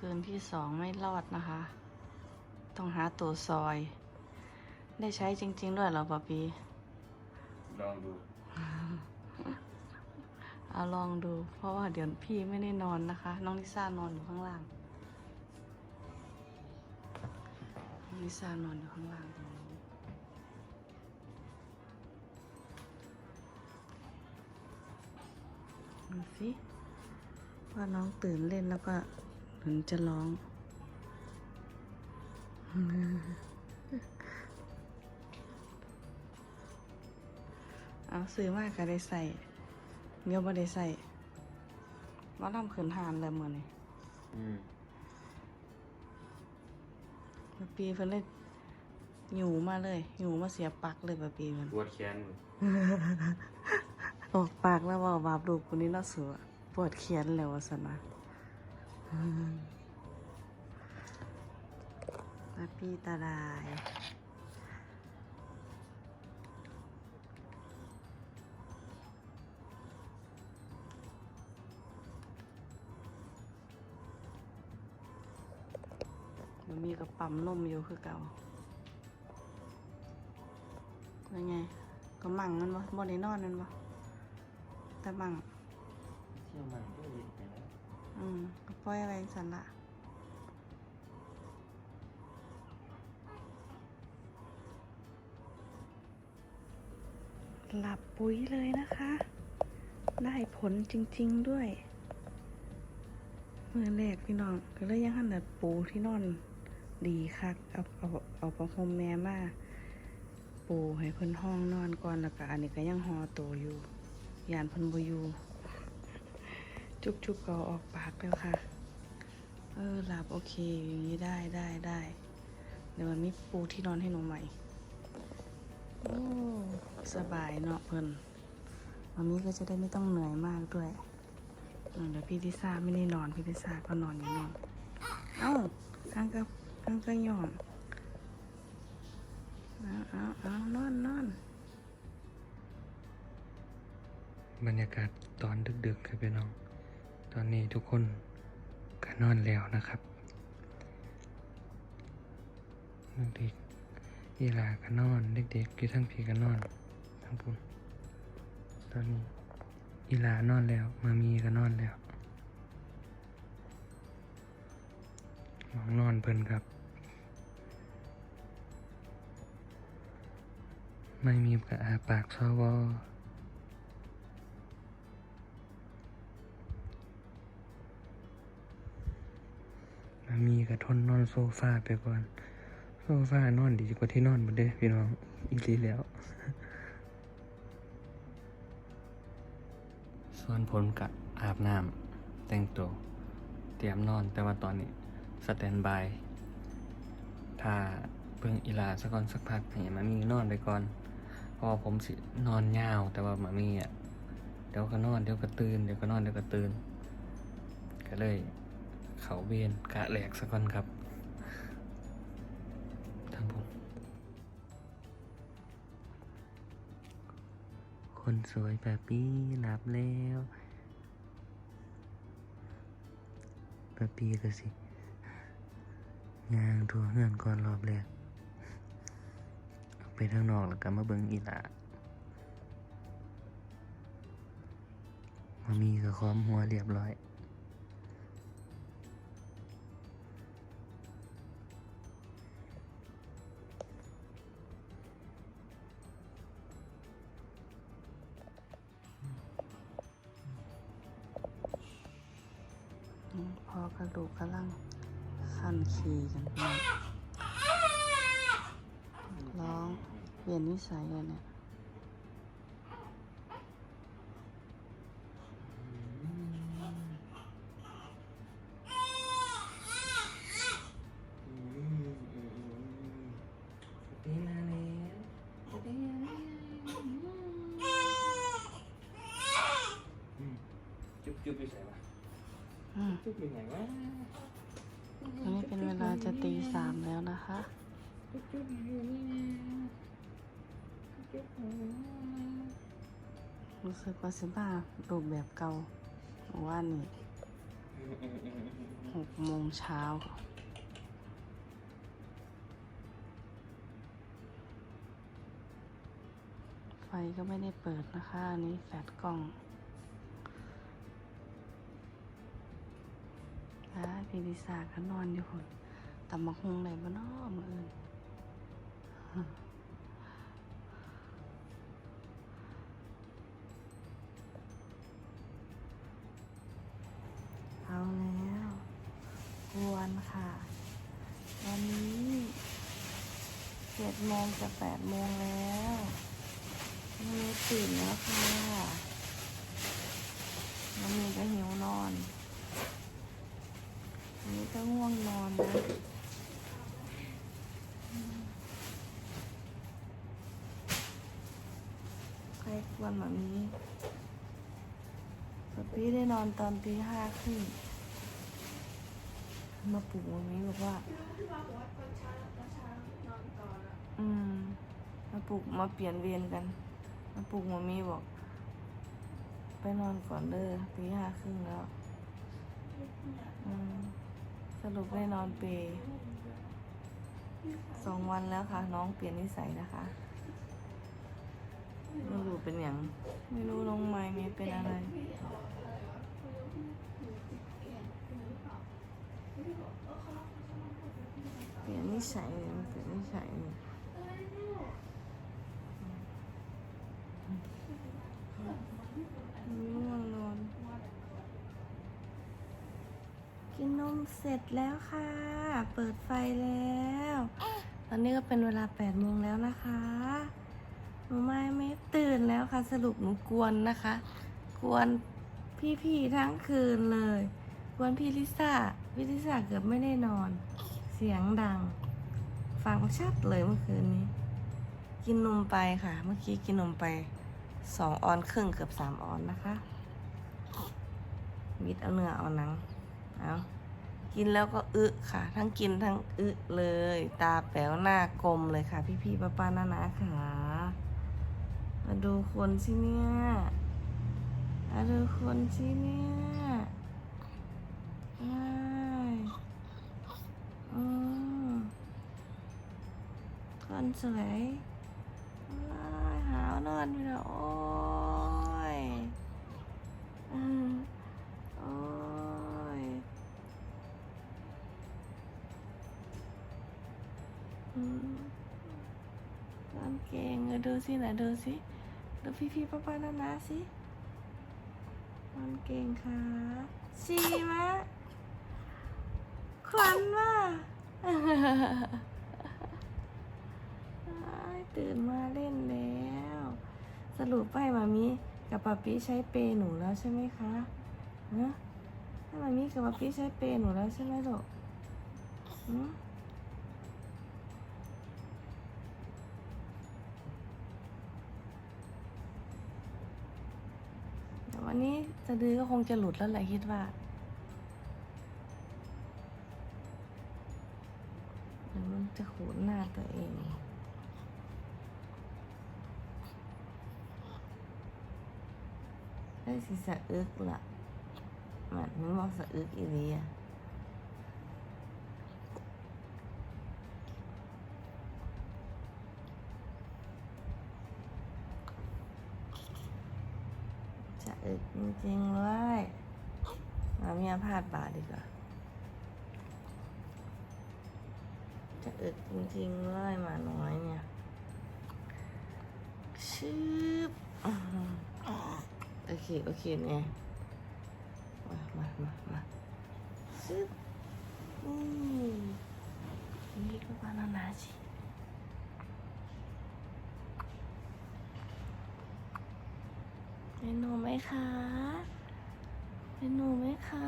คืนที่สองไม่รอดนะคะ ต้องหาตัวซอย ได้ใช้จริง ๆ ด้วยเหรอปะปีลองดู เอาลองดู เพราะว่าเดี๋ยวพี่ไม่ได้นอนนะคะ น้องลิซ่านอนอยู่ข้างล่างน้องลิซ่านอนอยู่ข้างล่างตรงนี้ดูสิว่าน้องตื่นเล่นแล้วก็ ถึงจะร้อง เอาซื้อมากก็ได้ใส่เดี๋ยวบ่ได้ใส่ว่าทำขืนหานแล้วมื้อนี้อืมปะปีเพิ่นเลยหยูมาเลยหยูมาเสียบปลักเลยปะปีเพิ่นปวดแขนมือออกปากแล้วเว่าบาปลูกคนนี้เน่าะสัวปวดเขียนแล้วว่าซั่นนะอืม ปะปีตาลายมันมีกระปั๊มนมอยู่คือเก่าเป็นไงก็มั่งมันบ่บ่ได้นอนมันบ่แต่มั่งเที่ยวมันก็ยินไปแล้ว อืมก็ปล่อยไว้สันละหลับปุ๋ยเลยนะคะ ได้ผลจริง ๆ ด้วยเมื่อแรกพี่น้องก็เลยยังหันแต่ปูที่นอนดีคักเอาเอาเอาประคมแม่มาปูให้เพิ่นห้องนอนก่อนแล้วก็อันนี้ก็ยังหอโตวอยู่ยานเพิ่นบ่อยู่ จุบจุบก็เอาออกปากแล้วค่ะ เออหลับโอเคอย่างนี้ได้ได้ได้เดี๋ยวมันมีปูที่นอนให้หนูใหม่โอ้สบายเนาะเพิ่นวันนี้ก็จะได้ไม่ต้องเหนื่อยมากด้วยเดี๋ยวพี่ทิซ่าไม่ได้นอนพี่ทิซ่าก็นอนอยู่นอน เอ้าข้างก็ข้างก็ยอมเอาเอาเอานอนนอนบรรยากาศตอนดึกๆครับพี่น้อง อนนี้ทุกคนก็นอนแล้วนะครับเด็กๆอีลาก็นอน เด็กๆกี่ทั้งพี่ก็นอน ทั้งพุ่นตอนนี้อีลานอนแล้ว มามีก็นอนแล้วมองนอนเพลินครับ ไม่มีกระอาปากซอวอ มามีกระทนนอนโซฟาไปก่อน โซฟานอนดีกว่าที่นอนหมดเด้พี่น้องอีหลีแล้ว ส่วนผลกับอาบน้ำแต่งตัว เตรียมนอนแต่ว่าตอนนี้สแตนบายถ้าเพิ่งอีลาสักก่อนสักพักให้มามีนอนไปก่อนเพราะว่าผมสินอนยาวแต่ว่ามามีอะเดี๋ยวก็นอนเดี๋ยวก็ตื่นเดี๋ยวก็นอนเดี๋ยวก็ตื่นก็เลย เขาเวียนกะแหลกสักก่อนครับทางผมคนสวยแบบนี้หลับแล้วแบบปีก็สิยางทัวเฮือนก่อนรอบแรกออกไปทางนอกแล้วก็มาเบิ่งอีหลามามีก็ค้อมหัวเรียบร้อย อืมพอกระดูกกำลังขั้นขี่กันไปร้องเปลี่ยนนิสัยเลยเนี่ยปีมาแล้วจุ๊บจุ๊บไปใส่วะอืม จุ๊บอยังไงวะตอนนี้เป็นเวลาจะตีสามแล้วนะคะ จุ๊บจุ๊บอยู่นี่นะจุ๊บรู้สึกว่าสิบ้ารูปแบบเก่าว่านี่หกโมงเช้าไฟก็ไม่ได้เปิดนะคะ อันนี้แฟลชกล้อง อ่าพี่ลิซ่าก็นอนอยู่คนตำมักฮงไหนบ้านอมืออื่นเอาแล้วกวนค่ะ วันนี้เจ็ดโมงจะแปดโมงแล้วน้องเมย์ตื่นแล้วค่ะน้องเมย์ก็หิวนอนอันนี้ก็ง่วงนอนนะอืม ใครกวนแบบนี้สพี่ได้นอนตอนตีห้าครึ่งมาปลุกวันนี้บอกว่า อืม มาปลุกมาเปลี่ยนเวรกัน มาปลุกมามีบอก ไปนอนก่อนเด้อตีห้าครึ่งแล้ว อืม รุปได้นอนเปสองวันแล้วค่ะ น้องเปลี่ยนนิสัยนะคะไม่รู้เป็นอย่าง ไม่รู้น้องไม้เมย์เป็นอะไร เปลี่ยนนิสัยเปลี่ยนนิสัยเลยง่วงนอน กินนม เสร็จแล้วค่ะ เปิดไฟแล้ว ตอนนี้ก็เป็นเวลาแปดโมงแล้วนะคะหนูไม่ไม่ตื่นแล้วค่ะ สรุปหนูกวนนะคะ กวนพี่ๆทั้งคืนเลย กวนพี่ลิซ่า พี่ลิซ่าเกือบไม่ได้นอน เสียงดัง ฟังชัดเลยเมื่อคืนนี้ กินนมไปค่ะ เมื่อกี้กินนมไปสองออนครึ่งเกือบสามออนนะคะมิดเอาเนื้อเอาหนัง เอา กินแล้วก็อึค่ะ ทั้งกินทั้งอึเลย ตาแป๋วหน้ากลมเลยค่ะ พี่พี่ป้าป้าน้านาค่ะมาดูคนสิเนี่ยมาดูคนสิเนี่ยอ้าอืมคนสวยอ้ายหาวนอนไปแล้วโอ้ยอืม นอนเก่งเออดูสิไหนะดูสิดูพี่พี่ป้าป้านานาสินอนเก่งค่ะชีมะขวัญว่าตื่นมาเล่นแล้ว สรุปไปมามีกับปาปี้ใช้เปย์หนูแล้วใช่ไหมคะฮะมามีกับปาปี้ใช้เปย์หนูแล้วใช่ไหมลูกหืม นนี้สะดือก็คงจะหลุดแล้วแหละคิดว่าเดี๋ยวมันจะขูดหน้าตัวเองได้สิสะอึกละมันมันบอกสะอึกอีเลีย จะอึกจริงๆเลยมาเมียพลาดบาทดีกว่า จะอึกจริงๆเลยมาน้อยเนี่ย ชื้อโอเค โอเคเนี่ย มา มา มา มาชืบนี่นี่ก็บานานาจิ เป็นหนูไหมคะ เป็นหนูไหมคะ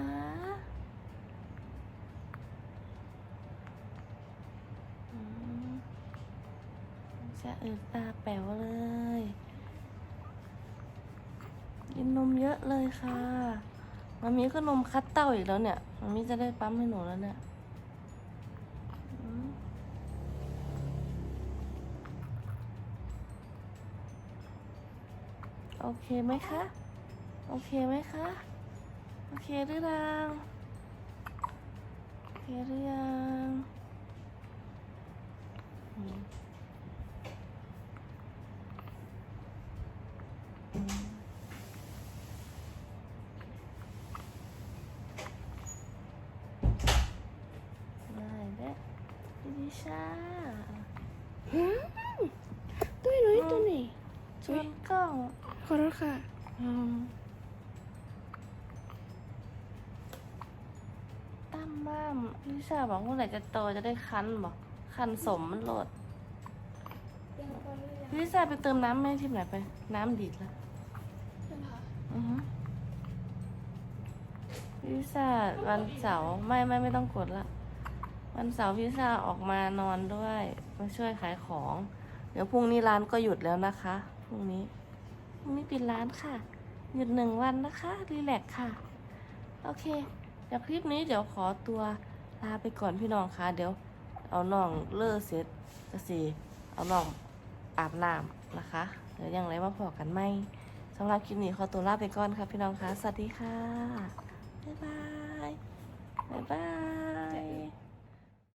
จะอึตาแป๋วเลย กินนมเยอะเลยค่ะมามีก็นมคัดเต้าอีกแล้วเนี่ยมามีจะได้ปั๊มให้หนูแล้วเนี่ย โอเคไหมคะ โอเคไหมคะ โอเคหรือยังโอเคหรือยังอืมอืมได้แล้วพี่ดิชาตัวหนุ่ยตัวนี้ชนกล้อง ขอโทษค่ะอืมตั้มบ้ามพี่ดิชาบอกเมื่อไหร่จะโตจะได้คั้นบอกคั้นสมมันโหลดพี่ลิซ่าไปเติมน้ำไหมที่ไหนไป น้ำดีดแล้วอือฮึพี่ลิซ่าวันเสาร์ไม่ไม่ไม่ต้องกดละ วันเสาร์พี่ลิซ่าออกมานอนด้วย มาช่วยขายของ เดี๋ยวพรุ่งนี้ร้านก็หยุดแล้วนะคะพรุ่งนี้ พรุ่ปิดร้านค่ะ หยุดหนึ่งวันนะคะ รีแลกค่ะ โอเค เดี๋ยวคลิปนี้เดี๋ยวขอตัวลาไปก่อนพี่น้องค่ะ เดี๋ยวเอาน้องเลิกเสร็จก็สิเอาน้องอาบน้ำนะคะ เดี๋ยวยังไรมาพอกันไหมสำหรับคลิปนี้ขอตัวลาไปก่อนค่ะพี่น้องค่ะ สวัสดีค่ะ บ๊ายบาย บ๊ายบาย